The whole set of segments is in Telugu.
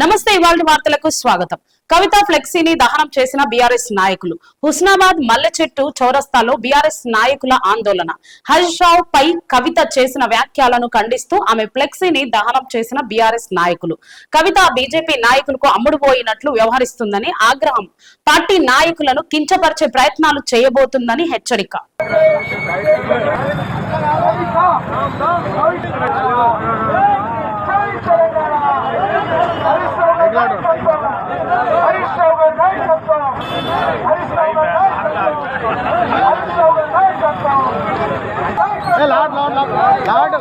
నమస్తే ఇవాళ వార్తలకు స్వాగతం. కవిత ఫ్లెక్సీని దహనం చేసిన బీఆర్ఎస్ నాయకులు. హుస్నాబాద్ మల్లె చెట్టు చౌరస్తాలో బీఆర్ఎస్ నాయకుల ఆందోళన. హరీష్ రావు పై కవిత చేసిన వ్యాఖ్యలను ఖండిస్తూ ఆమె ఫ్లెక్సీని దహనం చేసిన బీఆర్ఎస్ నాయకులు. కవిత బీజేపీ నాయకులకు అమ్ముడుపోయినట్లు వ్యవహరిస్తుందని ఆగ్రహం. పార్టీ నాయకులను కించపరిచే ప్రయత్నాలు చేయబోతుందని హెచ్చరిక. लाड लाड लाड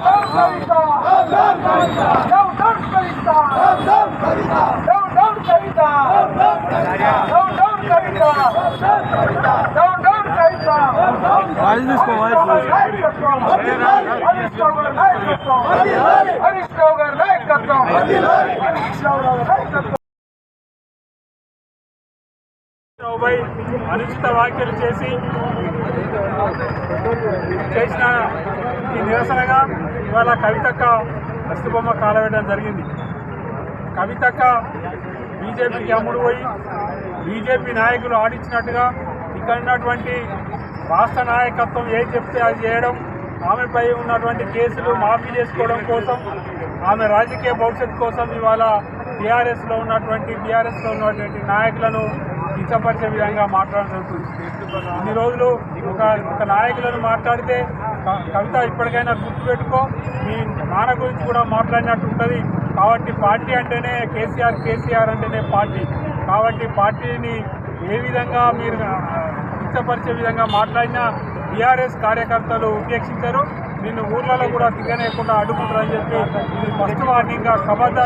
हरीश करता हूँ నాయకత్వం రావుపై అనుచిత వ్యాఖ్యలు చేసి చేసిన ఈ నిరసనగా ఇవాళ కవితక్క అస్థిబొమ్మ కాలవేయడం జరిగింది. కవితక్క బీజేపీకి అమ్ముడు పోయి బీజేపీ నాయకులు ఆడించినట్టుగా ఇక్కడ ఉన్నటువంటి రాష్ట్ర నాయకత్వం ఏం చెప్తే అది చేయడం ఆమెపై ఉన్నటువంటి కేసులు మాఫీ చేసుకోవడం కోసం ఆమె రాజకీయ భవిష్యత్తు కోసం ఇవాళ టీఆర్ఎస్లో ఉన్నటువంటి టీఆర్ఎస్లో ఉన్నటువంటి నాయకులను కించపరిచే విధంగా మాట్లాడడం జరుగుతుంది. ఇన్ని రోజులు ఒక ఒక నాయకులను మాట్లాడితే కవిత ఇప్పటికైనా గుర్తుపెట్టుకో మీ నాన్న గురించి కూడా మాట్లాడినట్టు ఉంటుంది. కాబట్టి పార్టీ అంటేనే కేసీఆర్ కేసీఆర్ అంటేనే పార్టీ. కాబట్టి పార్టీని ఏ విధంగా మీరు ఆ, కించపరిచే విధంగా మాట్లాడినా టీఆర్ఎస్ కార్యకర్తలు ఉపేక్షించారు. నిన్ను ఊర్లలో కూడా తిరగనేయకుండా అడ్డుకుంటారని చెప్పి ఫస్ట్ వార్నింగ్గా ఖబర్దార్